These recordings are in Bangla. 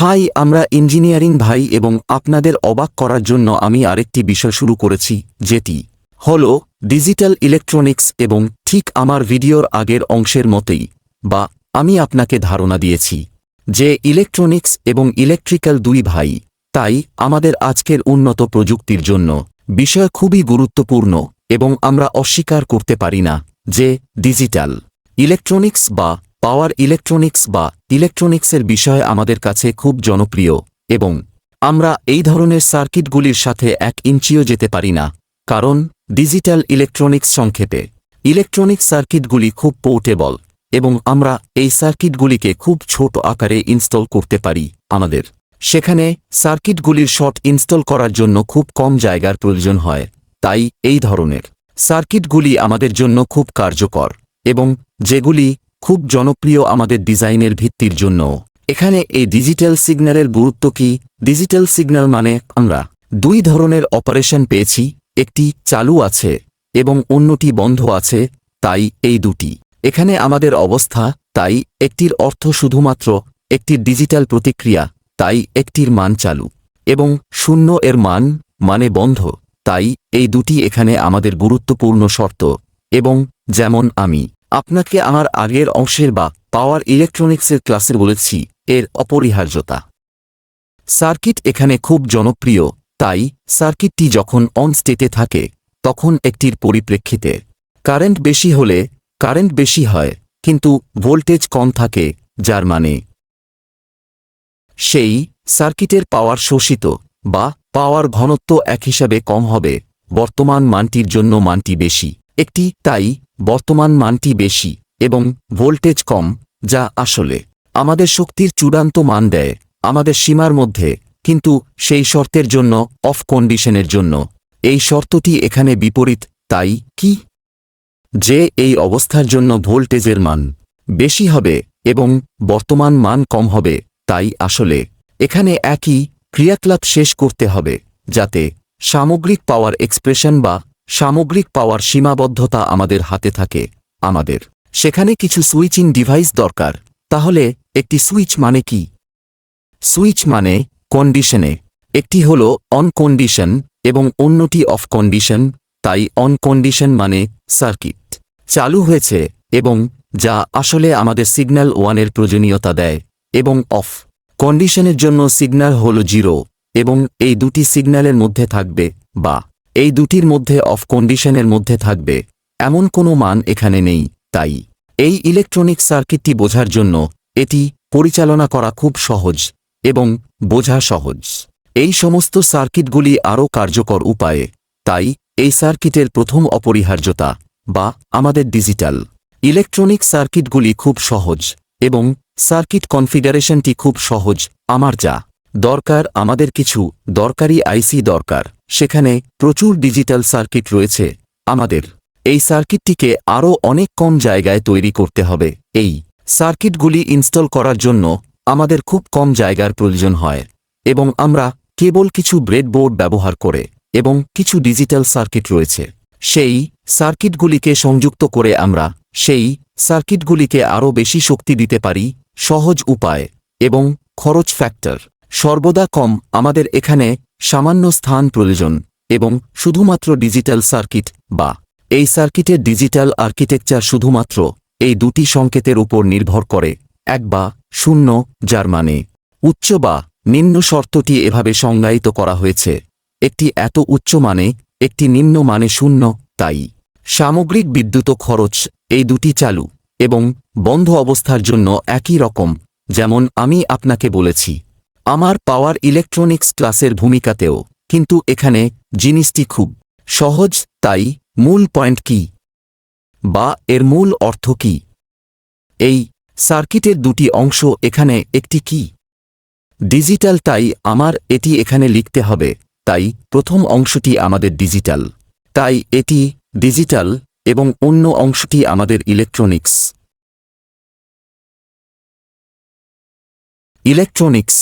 হাই, আমরা ইঞ্জিনিয়ারিং ভাই এবং আপনাদের অবাক করার জন্য আমি আরেকটি বিষয় শুরু করেছি, যেটি হল ডিজিটাল ইলেকট্রনিক্স এবং ঠিক আমার ভিডিওর আগের অংশের মতেই, বা আমি আপনাকে ধারণা দিয়েছি, যে ইলেকট্রনিক্স এবং ইলেকট্রিক্যাল দুই ভাই, তাই আমাদের আজকের উন্নত প্রযুক্তির জন্য বিষয় খুবই গুরুত্বপূর্ণ এবং আমরা অস্বীকার করতে পারি না, যে ডিজিটাল ইলেকট্রনিক্স বা পাওয়ার ইলেকট্রনিক্স বা ইলেকট্রনিক্সের বিষয় আমাদের কাছে খুব জনপ্রিয়, এবং আমরা এই ধরনের সার্কিটগুলির সাথে এক ইঞ্চিও যেতে পারি না, কারণ ডিজিটাল ইলেকট্রনিক্স সংক্ষেপে। ইলেকট্রনিক সার্কিটগুলি খুব পোর্টেবল, এবং আমরা এই সার্কিটগুলিকে খুব ছোট আকারে ইনস্টল করতে পারি আমাদের। সেখানে সার্কিটগুলির শর্ট ইনস্টল করার জন্য খুব কম জায়গার প্রয়োজন হয়, তাই এই ধরনের সার্কিটগুলি আমাদের জন্য খুব কার্যকর, এবং যেগুলি খুব জনপ্রিয় আমাদের ডিজাইনের ভিত্তির জন্য। এখানে এই ডিজিটাল সিগন্যালের গুরুত্ব কি? ডিজিটাল সিগন্যাল মানে আমরা দুই ধরনের অপারেশন পেয়েছি, একটি চালু আছে এবং অন্যটি বন্ধ আছে, তাই এই দুটি। এখানে আমাদের অবস্থা, তাই একটির অর্থ শুধুমাত্র একটির ডিজিটাল প্রতিক্রিয়া, তাই একটির মান চালু। এবং শূন্য এর মান মানে বন্ধ, তাই এই দুটি এখানে আমাদের গুরুত্বপূর্ণ শর্ত। এবং যেমন আমি আপনাকে আমার আগের অংশের বা পাওয়ার ইলেকট্রনিক্সের ক্লাসে বলেছি, এর অপরিহার্যতা। সার্কিট এখানে খুব জনপ্রিয়, তাই সার্কিটটি যখন অন স্টেটে থাকে, তখন একটির পরিপ্রেক্ষিতে। কারেন্ট বেশি হলে, কারেন্ট বেশি হয়, কিন্তু ভোল্টেজ কম থাকে, যার মানে সেই সার্কিটের পাওয়ার শোষিত বা পাওয়ার ঘনত্ব এক হিসাবে কম হবে, বর্তমান মানটির জন্য মানটি বেশি। একটি তাই বর্তমান মানটি বেশি এবং ভোল্টেজ কম, যা আসলে আমাদের শক্তির চূড়ান্ত মান দেয়, আমাদের সীমার মধ্যে, কিন্তু সেই শর্তের জন্য অফ কন্ডিশনের জন্য। এই শর্তটি এখানে বিপরীত, তাই কি? যে এই অবস্থার জন্য ভোল্টেজের মান বেশি হবে এবং বর্তমান মান কম হবে, তাই আসলে এখানে একই ক্রিয়াকলাপ শেষ করতে হবে, যাতে সামগ্রিক পাওয়ার এক্সপ্রেশন বা সামগ্রিক পাওয়ার সীমাবদ্ধতা আমাদের হাতে থাকে, আমাদের। সেখানে কিছু সুইচিং ডিভাইস দরকার। তাহলে, একটি সুইচ মানে কি? সুইচ মানে কন্ডিশনে একটি হল অন কন্ডিশন এবং অন্যটি অফ কন্ডিশন তাই অন কন্ডিশন মানে সার্কিট চালু হয়েছে এবং যা আসলে আমাদের সিগন্যাল ওয়ানের প্রয়োজনীয়তা দেয় এবং অফ কন্ডিশনের জন্য সিগন্যাল হল জিরো এবং এই দুটি সিগন্যালের মধ্যে থাকবে, বা এই দুটির মধ্যে অফ কন্ডিশনের মধ্যে থাকবে। এমন কোনো মান এখানে নেই, তাই। এই ইলেকট্রনিক সার্কিটটি বোঝার জন্য এটি পরিচালনা করা খুব সহজ এবং বোঝা সহজ। এই সমস্ত সার্কিটগুলি আরও কার্যকর উপায়ে, তাই এই সার্কিটের প্রথম অপরিহার্যতা বা আমাদের ডিজিটাল ইলেকট্রনিক সার্কিটগুলি খুব সহজ এবং সার্কিট কনফিগারেশনটি খুব সহজ, আমার যা। দরকার, আমাদের কিছু দরকারি আইসি দরকার। সেখানে প্রচুর ডিজিটাল সার্কিট রয়েছে আমাদের। এই সার্কিটটিকে আরও অনেক কম জায়গায় তৈরি করতে হবে। এই সার্কিটগুলি ইনস্টল করার জন্য আমাদের খুব কম জায়গার প্রয়োজন হয় এবং আমরা কেবল কিছু ব্রেডবোর্ড ব্যবহার করে এবং কিছু ডিজিটাল সার্কিট রয়েছে। সেই সার্কিটগুলিকে সংযুক্ত করে আমরা সেই সার্কিটগুলিকে আরও বেশি শক্তি দিতে পারি সহজ উপায় এবং খরচ ফ্যাক্টর। সর্বদা কম, আমাদের এখানে সামান্য স্থান প্রয়োজন, এবং শুধুমাত্র ডিজিটাল সার্কিট বা এই সার্কিটের ডিজিটাল আর্কিটেকচার শুধুমাত্র এই দুটি সংকেতের উপর নির্ভর করে, এক বা শূন্য যার মানে। উচ্চ বা নিম্ন শর্তটি এভাবে সংজ্ঞায়িত করা হয়েছে, একটি এত উচ্চ মানে একটি নিম্ন মানে শূন্য, তাই। সামগ্রিক বিদ্যুৎ খরচ, এই দুটি চালু এবং বন্ধ অবস্থার জন্য একই রকম, যেমন আমি আপনাকে বলেছি। আমার পাওয়ার ইলেকট্রনিক্স ক্লাসের ভূমিকাতেও, কিন্তু এখানে জিনিসটি খুব সহজ, তাই মূল পয়েন্ট কি? বা এর মূল অর্থ কি? এই সার্কিটের দুটি অংশ এখানে একটি কি? ডিজিটাল তাই আমার এটি এখানে লিখতে হবে, তাই প্রথম অংশটি আমাদের ডিজিটাল, তাই এটি ডিজিটাল এবং অন্য অংশটি আমাদের ইলেকট্রনিক্স। ইলেকট্রনিক্স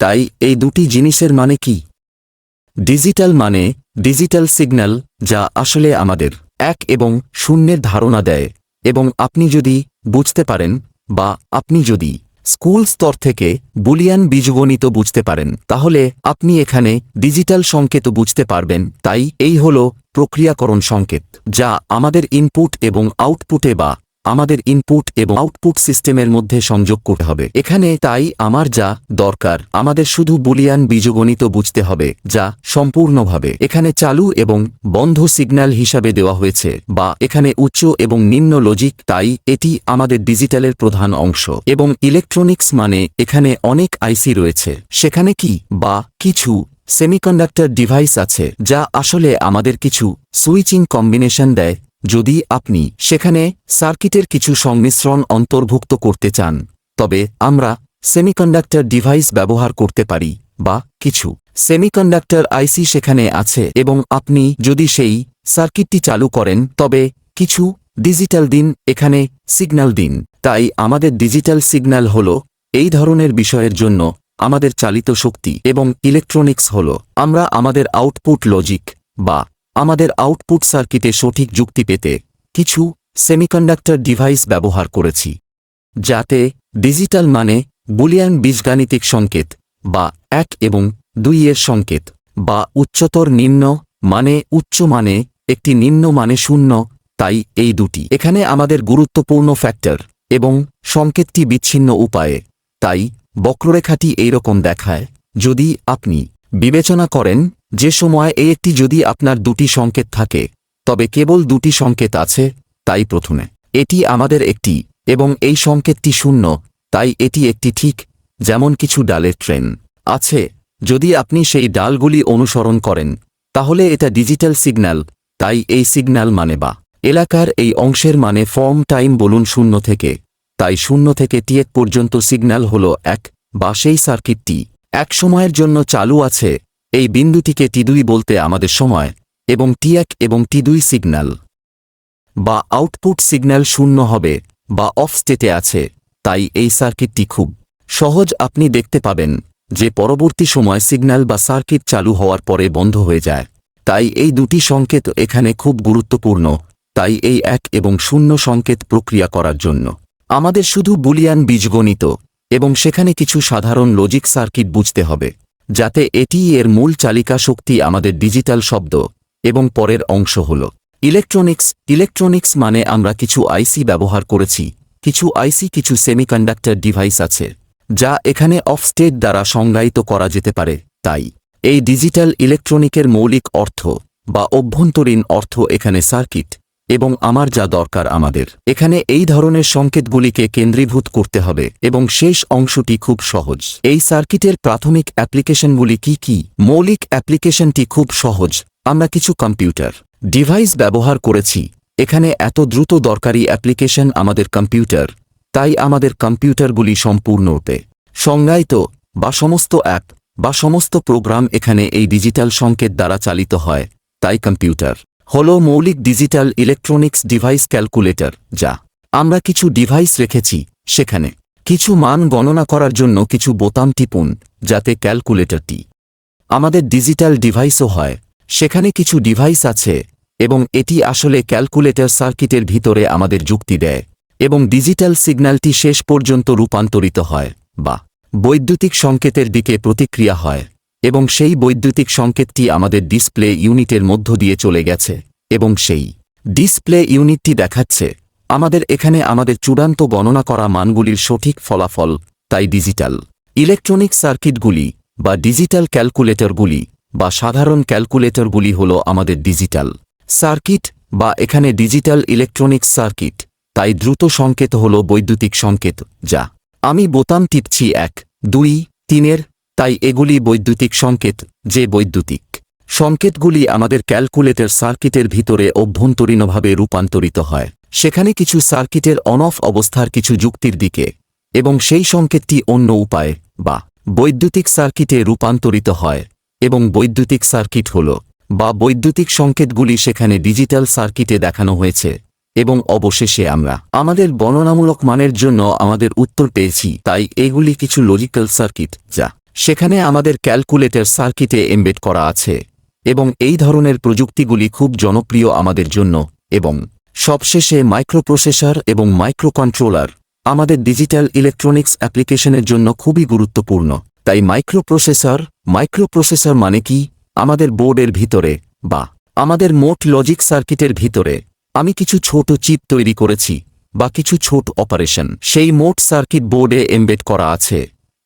তাই এই দুটি জিনিসের মানে কি? ডিজিটাল মানে ডিজিটাল সিগন্যাল, যা আসলে আমাদের এক এবং শূন্যের ধারণা দেয়, এবং আপনি যদি বুঝতে পারেন বা আপনি যদি স্কুল স্তর থেকে বুলিয়ান বীজগণিত বুঝতে পারেন, তাহলে আপনি এখানে ডিজিটাল সংকেত বুঝতে পারবেন। তাই এই হল প্রক্রিয়াকরণ সংকেত, যা আমাদের ইনপুট এবং আউটপুটে বা আমাদের ইনপুট এবং আউটপুট সিস্টেমের মধ্যে সংযোগ করতে হবে। এখানে তাই আমার যা দরকার, আমাদের শুধু বুলিয়ান বীজগণিত বুঝতে হবে, যা সম্পূর্ণভাবে এখানে চালু এবং বন্ধ সিগন্যাল হিসাবে দেওয়া হয়েছে, বা এখানে উচ্চ এবং নিম্ন লজিক তাই এটি আমাদের ডিজিটালের প্রধান অংশ। এবং ইলেকট্রনিক্স মানে এখানে অনেক আইসি রয়েছে। সেখানে কি বা কিছু সেমিকন্ডাক্টর ডিভাইস আছে, যা আসলে আমাদের কিছু সুইচিং কম্বিনেশন দেয় যদি আপনি সেখানে সার্কিটের কিছু সংমিশ্রণ অন্তর্ভুক্ত করতে চান, তবে আমরা সেমিকন্ডাক্টর ডিভাইস ব্যবহার করতে পারি, বা কিছু সেমিকন্ডাক্টর আইসি সেখানে আছে এবং আপনি যদি সেই সার্কিটটি চালু করেন, তবে কিছু ডিজিটাল দিন এখানে সিগন্যাল দিন। তাই আমাদের ডিজিটাল সিগন্যাল হল এই ধরনের বিষয়ের জন্য আমাদের চালিত শক্তি এবং ইলেকট্রনিক্স হল। আমরা আমাদের আউটপুট লজিক বা আমাদের আউটপুট সার্কিটে সঠিক যুক্তি পেতে কিছু সেমিকন্ডাক্টর ডিভাইস ব্যবহার করেছি, যাতে ডিজিটাল মানে বুলিয়ান বীজগাণিতিক সংকেত বা এক এবং দুই এর সংকেত বা উচ্চতর নিম্ন মানে উচ্চ মানে একটি নিম্ন মানে শূন্য, তাই এই দুটি। এখানে আমাদের গুরুত্বপূর্ণ ফ্যাক্টর এবং সংকেতটি বিচ্ছিন্ন উপায়ে, তাই বক্ররেখাটি এইরকম দেখায়। যদি আপনি বিবেচনা করেন যে সময় এই একটি যদি আপনার দুটি সংকেত থাকে, তবে কেবল দুটি সংকেত আছে, তাই প্রথমে, এটি আমাদের একটি, এবং এই সংকেতটি শূন্য, তাই এটি একটি ঠিক, যেমন কিছু ডালের ট্রেন আছে। যদি আপনি সেই ডালগুলি অনুসরণ করেন, তাহলে এটা ডিজিটাল সিগন্যাল, তাই এই সিগন্যাল মানে বা। এলাকার এই অংশের মানে ফর্ম টাইম বলুন শূন্য থেকে, তাই শূন্য থেকে টিয়েক পর্যন্ত সিগন্যাল হল এক, বা সেই সার্কিটটি, এক সময়ের জন্য চালু আছে এই বিন্দুটিকে টি দুই বলতে আমাদের সময় এবং টি এক এবং টি দুই সিগন্যাল। বা আউটপুট সিগন্যাল শূন্য হবে বা অফ স্টেটে আছে, তাই এই সার্কিটটি খুব সহজ। আপনি দেখতে পাবেন যে পরবর্তী সময় সিগন্যাল বা সার্কিট চালু হওয়ার পরে বন্ধ হয়ে যায়। তাই এই দুটি সংকেত এখানে খুব গুরুত্বপূর্ণ, তাই এই এক এবং শূন্য সংকেত প্রক্রিয়া করার জন্য। আমাদের শুধু বুলিয়ান বীজগণিত এবং সেখানে কিছু সাধারণ লজিক সার্কিট বুঝতে হবে। যাতে এটি এর মূল চালিকা শক্তি আমাদের ডিজিটাল শব্দ এবং পরের অংশ হল। ইলেকট্রনিক্স ইলেকট্রনিক্স মানে আমরা কিছু আইসি ব্যবহার করেছি, কিছু আইসি কিছু সেমিকন্ডাক্টর ডিভাইস আছে, যা এখানে অফ স্টেট দ্বারা সংজ্ঞায়িত করা যেতে পারে। তাই, এই ডিজিটাল ইলেকট্রনিকের মৌলিক অর্থ বা অভ্যন্তরীণ অর্থ এখানে সার্কিট এবং আমার যা দরকার আমাদের। এখানে এই ধরনের সংকেতগুলিকে কেন্দ্রীভূত করতে হবে এবং শেষ অংশটি খুব সহজ। এই সার্কিটের প্রাথমিক অ্যাপ্লিকেশনগুলি কি কি? মৌলিক অ্যাপ্লিকেশনটি খুব সহজ। আমরা কিছু কম্পিউটার ডিভাইস ব্যবহার করেছি। এখানে এত দ্রুত দরকারি অ্যাপ্লিকেশন আমাদের কম্পিউটার, তাই আমাদের কম্পিউটারগুলি সম্পূর্ণরূপে সংজ্ঞায়িত বা সমস্ত অ্যাপ বা সমস্ত প্রোগ্রাম এখানে এই ডিজিটাল সংকেত দ্বারা চালিত হয়, তাই কম্পিউটার। হল মৌলিক ডিজিটাল ইলেকট্রনিক্স ডিভাইস ক্যালকুলেটর, যা আমরা কিছু ডিভাইস রেখেছি সেখানে। কিছু মান গণনা করার জন্য কিছু বোতাম টিপুন, যাতে ক্যালকুলেটরটি আমাদের ডিজিটাল ডিভাইসও হয়। সেখানে কিছু ডিভাইস আছে, এবং এটি আসলে ক্যালকুলেটর সার্কিটের ভিতরে আমাদের যুক্তি দেয়, এবং ডিজিটাল সিগন্যালটি শেষ পর্যন্ত রূপান্তরিত হয়, বা বৈদ্যুতিক সংকেতের দিকে প্রতিক্রিয়া হয়। এবং সেই বৈদ্যুতিক সংকেতটি আমাদের ডিসপ্লে ইউনিটের মধ্য দিয়ে চলে গেছে, এবং সেই ডিসপ্লে ইউনিটটি দেখাচ্ছে, আমাদের এখানে আমাদের চূড়ান্ত গণনা করা মানগুলির সঠিক ফলাফল, তাই ডিজিটাল ইলেকট্রনিক সার্কিটগুলি বা ডিজিটাল ক্যালকুলেটরগুলি বা সাধারণ ক্যালকুলেটরগুলি হল আমাদের ডিজিটাল সার্কিট বা এখানে ডিজিটাল ইলেকট্রনিক্স সার্কিট, তাই দ্রুত সংকেত হল বৈদ্যুতিক সংকেত, যা আমি বোতাম টিপছি এক, দুই, তিনের তাই এগুলি বৈদ্যুতিক সংকেত, যে বৈদ্যুতিক সংকেতগুলি আমাদের ক্যালকুলেটর সার্কিটের ভিতরে অভ্যন্তরীণভাবে রূপান্তরিত হয়। সেখানে কিছু সার্কিটের অন অফ অবস্থার কিছু যুক্তির দিকে এবং সেই সংকেতটি অন্য উপায়ে বা বৈদ্যুতিক সার্কিটে রূপান্তরিত হয় এবং বৈদ্যুতিক সার্কিট হল বা বৈদ্যুতিক সংকেতগুলি সেখানে ডিজিটাল সার্কিটে দেখানো হয়েছে এবং অবশেষে আমরা আমাদের বর্ণনামূলক মানের জন্য আমাদের উত্তর পেয়েছি। তাই এগুলি কিছু লজিক্যাল সার্কিট যা সেখানে আমাদের ক্যালকুলেটর সার্কিটে এমবেড করা আছে এবং এই ধরনের প্রযুক্তিগুলি খুব জনপ্রিয় আমাদের জন্য এবং সবশেষে মাইক্রোপ্রসেসর এবং মাইক্রোকন্ট্রোলার আমাদের ডিজিটাল ইলেকট্রনিক্স অ্যাপ্লিকেশনের জন্য খুবই গুরুত্বপূর্ণ। তাই মাইক্রোপ্রসেসর মাইক্রোপ্রসেসর মানে কি? আমাদের বোর্ডের ভিতরে বা আমাদের মোট লজিক সার্কিটের ভিতরে আমি কিছু ছোট চিপ তৈরি করেছি বা কিছু ছোট অপারেশন। সেই মোট সার্কিট বোর্ডে এমবেড করা আছে।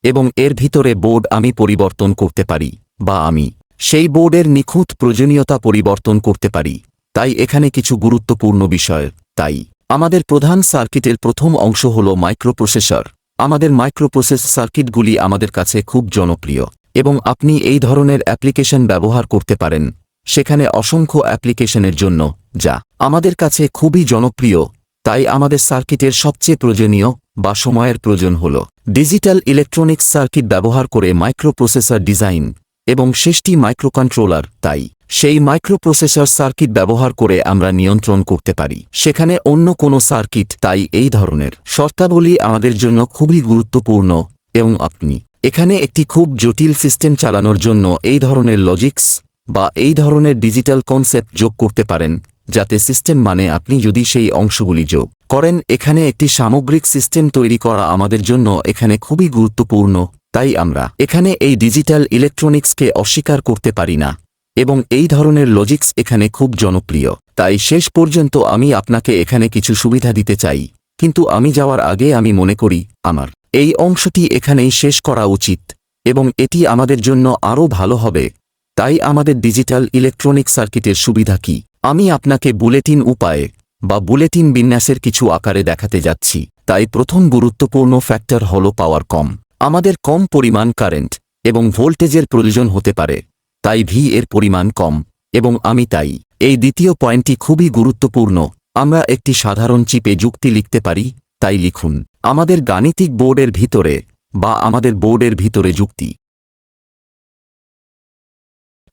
এবং এর ভিতরে বোর্ড আমি পরিবর্তন করতে পারি, বা আমি সেই বোর্ডের নিখুঁত প্রয়োজনীয়তা পরিবর্তন করতে পারি। তাই এখানে কিছু গুরুত্বপূর্ণ বিষয়। তাই আমাদের প্রধান সার্কিটের প্রথম অংশ হল মাইক্রোপ্রসেসর। আমাদের মাইক্রোপ্রসেস সার্কিটগুলি আমাদের কাছে খুব জনপ্রিয়, এবং আপনি এই ধরনের অ্যাপ্লিকেশন ব্যবহার করতে পারেন। সেখানে অসংখ্য অ্যাপ্লিকেশনের জন্য, যা আমাদের কাছে খুবই জনপ্রিয় তাই আমাদের সার্কিটের সবচেয়ে প্রয়োজনীয় বা সময়ের প্রয়োজন হল ডিজিটাল ইলেকট্রনিক্স সার্কিট ব্যবহার করে মাইক্রোপ্রসেসর ডিজাইন এবং শেষটি মাইক্রোকন্ট্রোলার। তাই সেই মাইক্রোপ্রসেসর সার্কিট ব্যবহার করে আমরা নিয়ন্ত্রণ করতে পারি। সেখানে অন্য কোনো সার্কিট তাই এই ধরনের। শর্তাবলী আমাদের জন্য খুবই গুরুত্বপূর্ণ এবং আপনি এখানে একটি খুব জটিল সিস্টেম চালানোর জন্য এই ধরনের লজিক্স বা এই ধরনের ডিজিটাল কনসেপ্ট যোগ করতে পারেন। যাতে সিস্টেম মানে আপনি যদি সেই অংশগুলি যোগ করেন, এখানে একটি সামগ্রিক সিস্টেম তৈরি করা আমাদের জন্য এখানে খুবই গুরুত্বপূর্ণ, তাই আমরা এখানে এই ডিজিটাল ইলেকট্রনিক্সকে অস্বীকার করতে পারি না। এবং এই ধরনের লজিক্স এখানে খুব জনপ্রিয়। তাই শেষ পর্যন্ত আমি আপনাকে এখানে কিছু সুবিধা দিতে চাই। কিন্তু আমি যাওয়ার আগে আমি মনে করি, আমার এই অংশটি এখানেই শেষ করা উচিত। এবং এটি আমাদের জন্য আরও ভালো হবে। তাই আমাদের ডিজিটাল ইলেকট্রনিক সার্কিটের সুবিধা কি? আমি আপনাকে বুলেটিন উপায়ে বা বুলেটিন বিন্যাসের কিছু আকারে দেখাতে যাচ্ছি, তাই প্রথম গুরুত্বপূর্ণ ফ্যাক্টর হল পাওয়ার কম। আমাদের কম পরিমাণ কারেন্ট এবং ভোল্টেজের প্রয়োজন হতে পারে, তাই ভি এর পরিমাণ কম, এবং আমি তাই। এই দ্বিতীয় পয়েন্টটি খুবই গুরুত্বপূর্ণ, আমরা একটি সাধারণ চিপে যুক্তি লিখতে পারি, তাই লিখুন, আমাদের গাণিতিক বোর্ডের ভিতরে বা আমাদের বোর্ডের ভিতরে যুক্তি।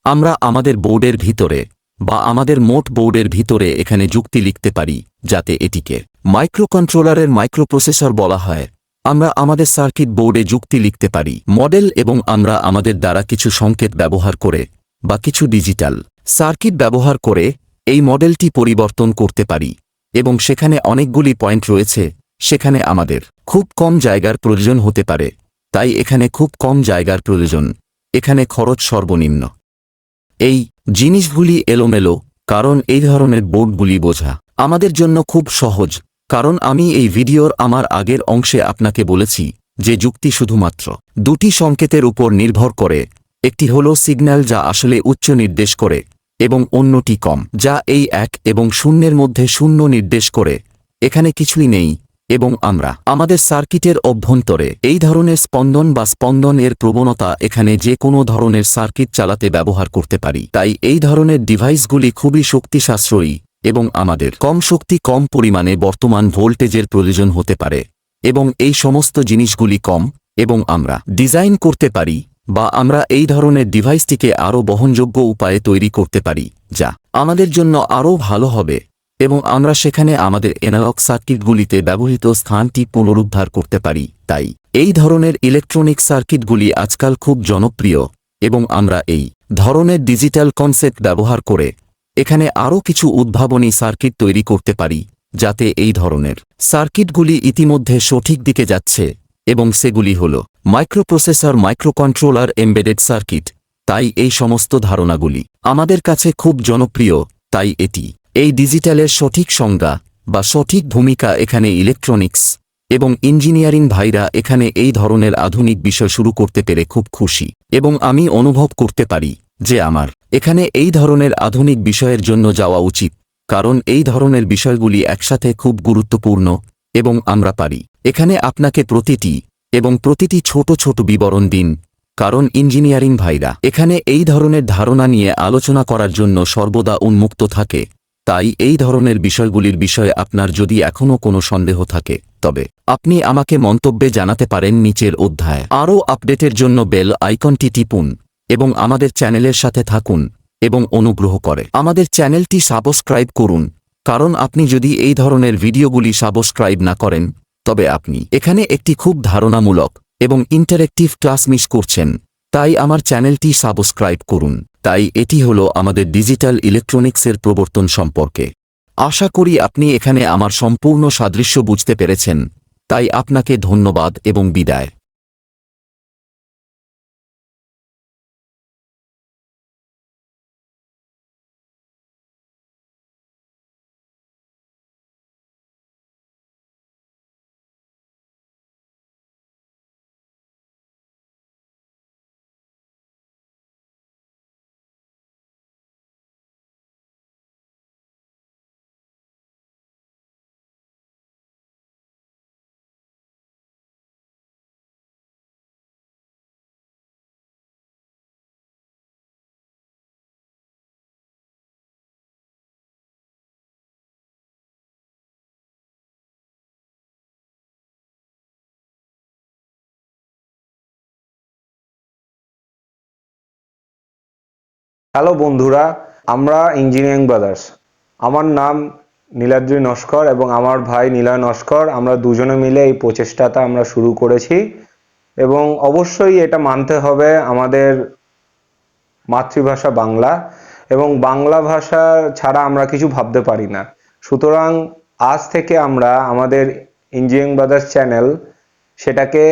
আমরা আমাদের বোর্ডের ভিতরে বা আমাদের মোট বোর্ডের ভিতরে এখানে যুক্তি লিখতে পারি, যাতে এটিকে মাইক্রোকন্ট্রোলারের মাইক্রোপ্রসেসর বলা হয়। আমরা আমাদের সার্কিট বোর্ডে যুক্তি লিখতে পারি, মডেল এবং আমরা আমাদের দ্বারা কিছু সংকেত ব্যবহার করে বা কিছু ডিজিটাল সার্কিট ব্যবহার করে এই মডেলটি পরিবর্তন করতে পারি। এবং সেখানে অনেকগুলি পয়েন্ট রয়েছে, সেখানে আমাদের খুব কম জায়গার প্রয়োজন হতে পারে। তাই এখানে খুব কম জায়গার প্রয়োজন। এখানে খরচ সর্বনিম্ন। এই জিনিসগুলি এলোমেলো, কারণ এই ধরনের বোর্ডগুলি বোঝা আমাদের জন্য খুব সহজ, কারণ আমি এই ভিডিওর আমার আগের অংশে আপনাকে বলেছি যে যুক্তি শুধুমাত্র দুটি সংকেতের উপর নির্ভর করে, একটি হল সিগন্যাল যা আসলে উচ্চ নির্দেশ করে, এবং অন্যটি কম যা এই এক এবং শূন্যের মধ্যে শূন্য নির্দেশ করে, এখানে কিছুই নেই। এবং আমরা, আমাদের সার্কিটের অভ্যন্তরে, এই ধরনের স্পন্দন বা স্পন্দন এর প্রবণতা এখানে যে কোনো ধরনের সার্কিট চালাতে ব্যবহার করতে পারি। তাই এই ধরনের ডিভাইসগুলি খুবই শক্তি সাশ্রয়ী এবং আমাদের কম শক্তি, কম পরিমাণে বর্তমান ভোল্টেজের প্রয়োজন হতে পারে এবং এই সমস্ত জিনিসগুলি কম এবং আমরা ডিজাইন করতে পারি বা আমরা এই ধরনের ডিভাইসটিকে আরও বহনযোগ্য উপায়ে তৈরি করতে পারি, যা আমাদের জন্য আরও ভালো হবে। এবং আমরা সেখানে আমাদের এনালগ সার্কিটগুলিতে ব্যবহৃত স্থানটি পুনরুদ্ধার করতে পারি, তাই এই ধরনের ইলেকট্রনিক সার্কিটগুলি আজকাল খুব জনপ্রিয়, এবং আমরা এই ধরনের ডিজিটাল কনসেপ্ট ব্যবহার করে এখানে আরও কিছু উদ্ভাবনী সার্কিট তৈরি করতে পারি, যাতে এই ধরনের সার্কিটগুলি ইতিমধ্যে সঠিক দিকে যাচ্ছে, এবং সেগুলি হল মাইক্রোপ্রসেসর, মাইক্রোকন্ট্রোলার, এমবেডেড সার্কিট, তাই এই সমস্ত ধারণাগুলি আমাদের কাছে খুব জনপ্রিয়, তাই এটি এই ডিজিটালের সঠিক সংজ্ঞা বা সঠিক ভূমিকা এখানে ইলেকট্রনিক্স এবং ইঞ্জিনিয়ারিং ভাইরা এখানে এই ধরনের আধুনিক বিষয় শুরু করতে পেরে খুব খুশি এবং আমি অনুভব করতে পারি যে আমার এখানে এই ধরনের আধুনিক বিষয়ের জন্য যাওয়া উচিত, কারণ এই ধরনের বিষয়গুলি একসাথে খুব গুরুত্বপূর্ণ এবং আমরা পারি। এখানে আপনাকে প্রতিটি এবং প্রতিটি ছোট ছোট বিবরণ দিন, কারণ ইঞ্জিনিয়ারিং ভাইরা এখানে এই ধরনের ধারণা নিয়ে আলোচনা করার জন্য সর্বদা উন্মুক্ত থাকে। তাই এই ধরনের বিষয়গুলির বিষয়ে আপনার যদি এখনও কোনো সন্দেহ থাকে, তবে আপনি আমাকে মন্তব্যে জানাতে পারেন নিচের অধ্যায়। আরও আপডেটের জন্য বেল আইকনটি টিপুন এবং আমাদের চ্যানেলের সাথে থাকুন এবং অনুগ্রহ করে আমাদের চ্যানেলটি সাবস্ক্রাইব করুন, কারণ আপনি যদি এই ধরনের ভিডিওগুলি সাবস্ক্রাইব না করেন, তবে আপনি এখানে একটি খুব ধারণামূলক এবং ইন্টারেক্টিভ ক্লাস মিস করছেন, তাই আমার চ্যানেলটি সাবস্ক্রাইব করুন। তাই এটি হল আমাদের ডিজিটাল ইলেকট্রনিক্সের প্রবর্তন সম্পর্কে। আশা করি আপনি এখানে আমার সম্পূর্ণ সাদৃশ্য বুঝতে পেরেছেন, তাই আপনাকে ধন্যবাদ এবং বিদায়। হ্যালো বন্ধুরা, আমরা ইঞ্জিনিয়ারিং ব্রাদার্স আমার নাম নীলাদ্রি নস্কর এবং আমার ভাই নীলয় নস্কর। আমরা দুজনে মিলে এই প্রচেষ্টাটা আমরা শুরু করেছি এবং অবশ্যই এটা মানতে হবে আমাদের মাতৃভাষা বাংলা এবং বাংলা ভাষা ছাড়া আমরা কিছু ভাবতে পারি না। সুতরাং আজ থেকে আমরা আমাদের ইঞ্জিনিয়ারিং ব্রাদার্স চ্যানেল সেটাকে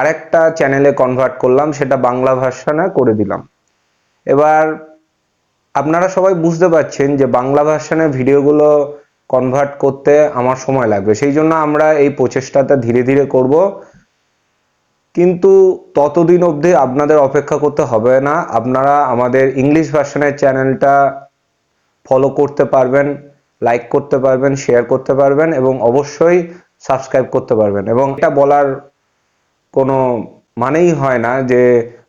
আরেকটা চ্যানেলে কনভার্ট করলাম, সেটা বাংলা ভাষা না করে দিলাম। এবার আপনারা সবাই বুঝতে পারছেন যে বাংলা ভার্সনের ভিডিওগুলো কনভার্ট করতে আমার সময় লাগবে। সেই জন্য আমরা এই প্রচেষ্টাটা ধীরে ধীরে করব। কিন্তু ততদিন অবধি আপনাদের অপেক্ষা করতে হবে না। আপনারা আমাদের ইংলিশ ভার্সনের চ্যানেলটা ফলো করতে পারবেন লাইক করতে পারবেন শেয়ার করতে পারবেন এবং অবশ্যই সাবস্ক্রাইব করতে পারবেন। এবং এটা বলার কোনো মানেই হয় না যে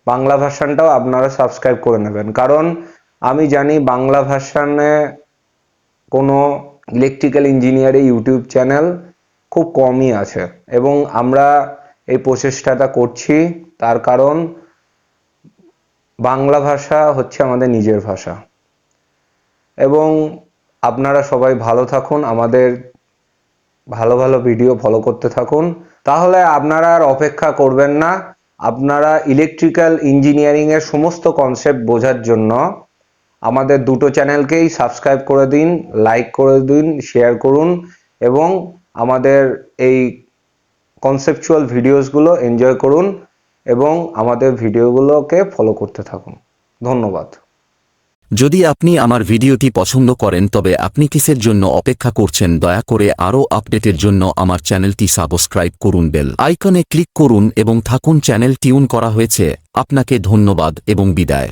বাংলা ভার্সানটাও আপনারা সাবস্ক্রাইব করে নেবেন। কারণ আমি জানি বাংলা ভার্সানে কোনো ইলেকট্রিক্যাল ইঞ্জিনিয়ারিং ইউটিউব চ্যানেল খুব কমই আছে। এবং আমরা এই প্রচেষ্টাটা করছি, তার কারণ বাংলা ভাষা হচ্ছে আমাদের নিজের ভাষা। এবং আপনারা সবাই ভালো থাকুন, আমাদের ভালো ভালো ভিডিও ফলো করতে থাকুন। তাহলে আপনারা আর অপেক্ষা করবেন না, আপনারা ইলেকট্রিক্যাল ইঞ্জিনিয়ারিংয়ের সমস্ত কনসেপ্ট বোঝার জন্য আমাদের দুটো চ্যানেলকেই সাবস্ক্রাইব করে দিন লাইক করে দিন শেয়ার করুন এবং আমাদের এই কনসেপচুয়াল ভিডিওসগুলো এনজয় করুন এবং আমাদের ভিডিওগুলোকে ফলো করতে থাকুন। ধন্যবাদ। যদি আপনি আমার ভিডিওটি পছন্দ করেন তবে আপনি কিসের জন্য অপেক্ষা করছেন দয়া করে আরও আপডেটের জন্য আমার চ্যানেলটি সাবস্ক্রাইব করুন বেল আইকনে ক্লিক করুন এবং থাকুন চ্যানেল টিউন করা হয়েছে। আপনাকে ধন্যবাদ এবং বিদায়।